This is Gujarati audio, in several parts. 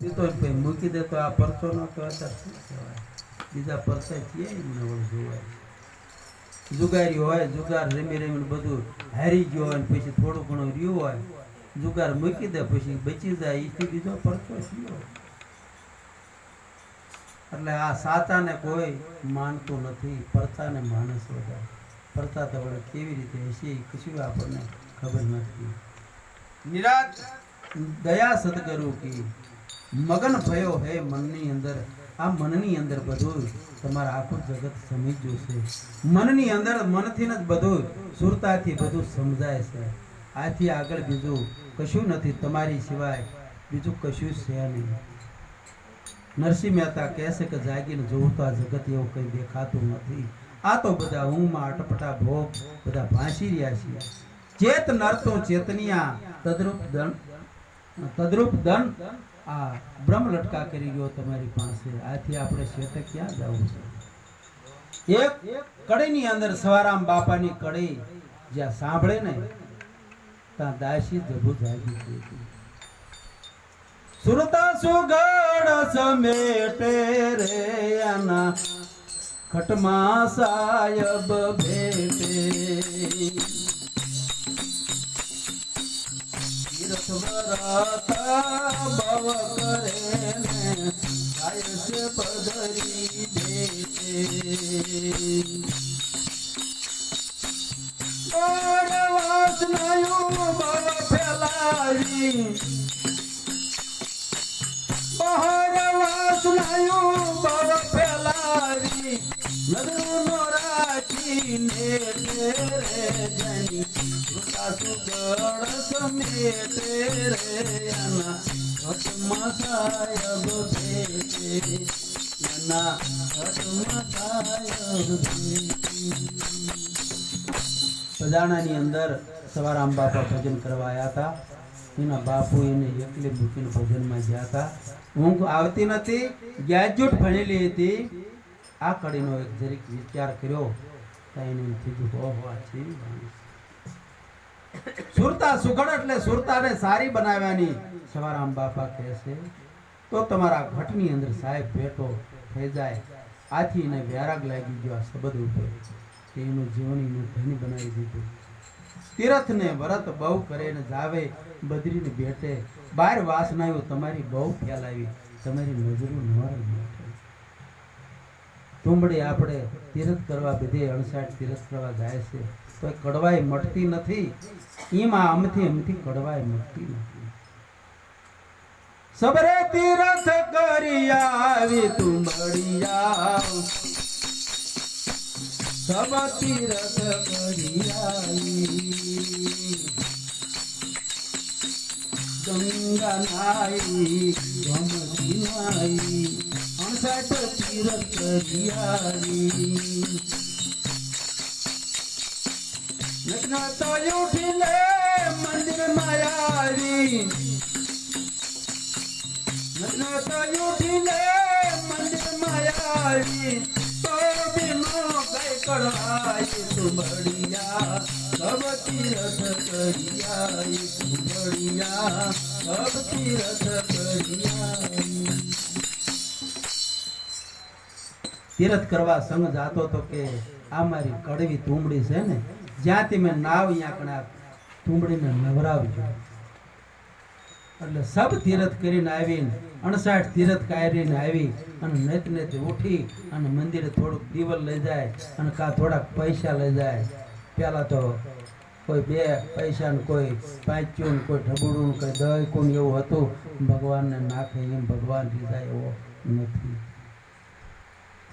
એ તો મૂકી દે તો આ પરચો ન શું કહેવાય? બીજા જોવાય. જુગારી હોય જુગાર રમી રમીને બધું હારી ગયો હોય પછી થોડું ઘણું રહ્યું હોય જુગાર મૂકી દે પછી બચી જાય એથી બીજો પરચો થયો એટલે આ સાતાને કોઈ માનતું નથી પરતાને માણસ વધારે. પરતા તો વડે કેવી રીતે હશે એ કશું આપણને ખબર નથી. નિરાત દયા સદગુરુ કી. મગન ભયો હે મનની અંદર. આ મનની અંદર બધું તમારા આખું જગત સમજ્યું છે. મનની અંદર મનથી જ બધું, સુરતાથી બધું સમજાય છે. આથી આગળ બીજું કશું નથી તમારી સિવાય, બીજું કશું છે નહીં. નરસિંહ મહેતા કહે છે કે જાગીને જોવું તો આ જગત એવું કંઈ દેખાતું નથી. આ તો બધા ઊંઘમાં અટપટા ભોગ, બધા ભાંસી રહ્યા છીએ. ચેત નરતો ચેતનિયા, તદ્રુપ દન તદ્રુપ દન આ બ્રહ્મ લટકા કરી ગયો તમારી પાસે. આથી આપણે શેતે ક્યાં જવું છે? એક કડીની અંદર સવારામ બાપાની કડી જ્યાં સાંભળે ને, ત્યાં દાસી જબુ જાગી ગઈ સુરતા સુગડ સમેટે રે આના, ખટમાં સાયબ ભેટે. તીર્થ વરતા ભવ કરે ને જાય છે પદરી દેતે વાસનાયું ભવ ફેલાવી બહાર વાસનાયું ભવ ફેલાવી નદરુનો રાખીને રે જની સાયબ સજાણાની અંદર સવારામ બાપા ભજન કરવા આવ્યા હતા. એના બાપુ એને એકલે મૂકીને ભજનમાં ગયા હતા. ઊંઘ આવતી નથી. ગ્રેજ્યુએટ ભણેલી હતી. આ કડીનો એક જરીક વિચાર કર્યો. ત્યાં એને કીધું ઓહો, આ છે." સુરતા સુઘડ એટલે સુરતાને સારી બનાવવાની સવારામ બાપા કહે છે, તો તમારા ઘટની અંદર સાહેબ ભેટો થઈ જાય. આથી એને વ્યારાગ લાગી ગયો આ શબ્દ ઉપર. કે એનું જીવન એનું ધન બનાવી દીધું. તીરથને વ્રત બહુ કરે ને જાવે, બદરીને ભેટે. બાર વાસનાઓ તમારી બહુ ફેલાવી તમારી નજરું ન તુંબડી આપણે તીરથ કરવા બધે અણસાઠ તીરથ કરવા જાય છે. તો કડવાઈ મટતી નથી. એમાં આમથી એમથી કડવાય મળતી નથી. સબરે તીરથ કરી આવી તું મળી આવ સબ તીરથ કરી આવી. ગંગા નાઈ ગમતી નાઈ, અણસાઠ તીરથ કરી આવી. કરિયાઈ તીરથ કરવા સંગ જાતો તો કે આ મારી કડવી તુંબડી છે ને? જ્યાંથી મેં નાવ અહીંયા કણા તુંબડીને નવરાવજો એટલે સબ તીરથ કરીને આવીને, અણસાઠ તીરથ કાઢીને આવી અને નેત નેત ઉઠી અને મંદિરે થોડુંક દીવલ લઈ જાય અને કા થોડાક પૈસા લઈ જાય. પહેલાં તો કોઈ બે પૈસા ને કોઈ પાંચ્યું કોઈ ઢબુડું કોઈ દહીકું કોણ એવું હતું. ભગવાનને નાખે એમ ભગવાન લીધા એવો નથી.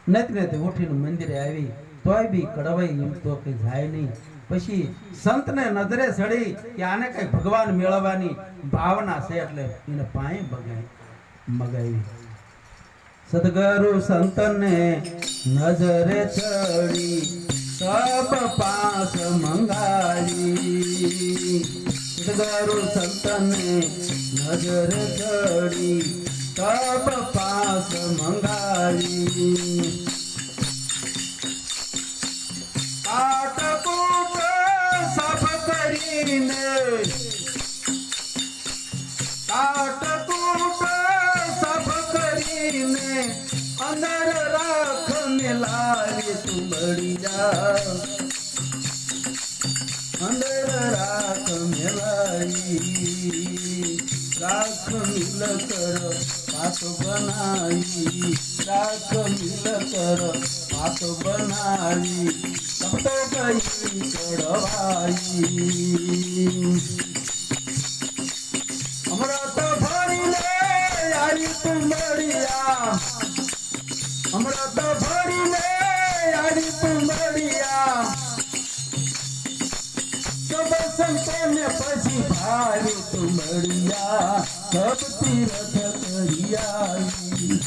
નેત નેત ઉઠીને મંદિરે આવી તોય બી કડવાઈ એમ તો કઈ જાય નહીં. પછી સંતને નજરે ચડી કે આને કઈ ભગવાન મેળવવાની ભાવના છે એટલે એને પાએ બગાઈ, મગાવી. સદગુરુ સંતને નજરે ચડી, સબ પાસ મંગાવી. સદગુરુ સંતને નજરે ચડી, સબ પાસ મંગાવી. अंदर राख में लाली तू बढ़िया अंदर राख में राख मिल कर पास बनाई. राख मिल कर पास बनाई. सब तो गई चढ़वाई. પછી ભારી તુંબડિયા સબ તીરથ કરિયાઈ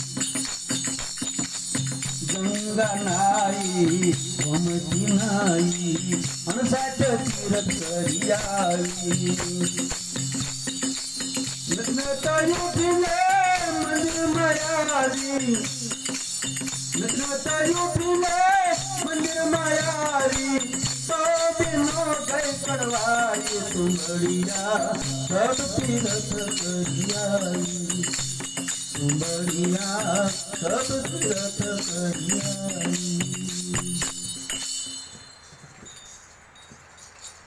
ગંગા નાઈ ગમતી નાઈ અણસાચ તીરથ કરિયાઈ નતનતાયું પીને મંદિર માયાવી નતનતાયું પીને મંદિર કડવાઈ સુંદરિયા સબ તીરથ કરિયાઈ સુંદરિયા સબ તીરથ કરિયાઈ